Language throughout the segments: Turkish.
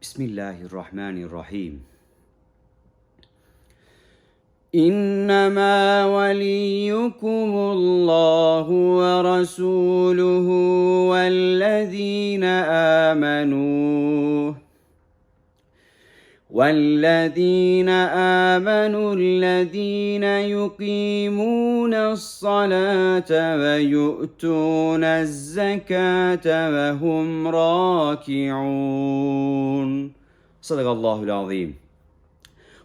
Bismillahirrahmanirrahim. إنما وليكم الله ورسوله والذين آمنوا والذين آمنوا الذين يقيمون الصلاة ويؤتون الزكاة وهم راكعون صدق الله العظيم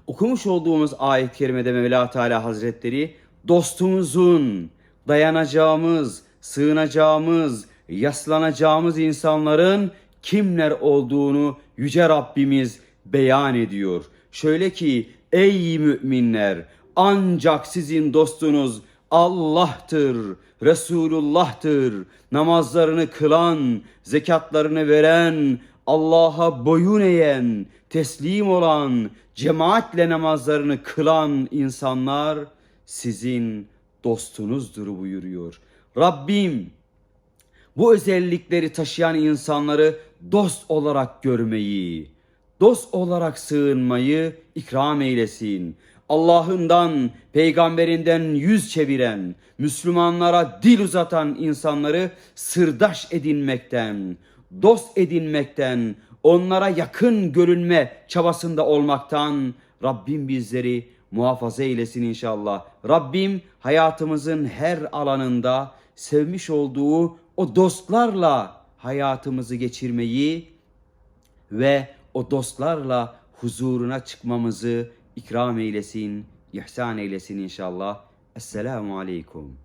Okumuş olduğumuz ayet-i kerimede Mevla Teala Hazretleri dostumuzun, dayanacağımız, sığınacağımız, yaslanacağımız insanların kimler olduğunu Yüce Rabbimiz beyan ediyor. Şöyle ki ey müminler ancak sizin dostunuz Allah'tır, Resulullah'tır. Namazlarını kılan, zekatlarını veren, Allah'a boyun eğen, teslim olan, cemaatle namazlarını kılan insanlar sizin dostunuzdur buyuruyor. Rabbim bu özellikleri taşıyan insanları dost olarak görmeyi, dost olarak sığınmayı ikram eylesin. Allah'ından, peygamberinden yüz çeviren, Müslümanlara dil uzatan insanları sırdaş edinmekten, dost edinmekten, onlara yakın görünme çabasında olmaktan Rabbim bizleri muhafaza eylesin inşallah. Rabbim hayatımızın her alanında sevmiş olduğu o dostlarla hayatımızı geçirmeyi ve o dostlarla huzuruna çıkmamızı ikram eylesin, ihsan eylesin inşallah. Esselamu Aleyküm.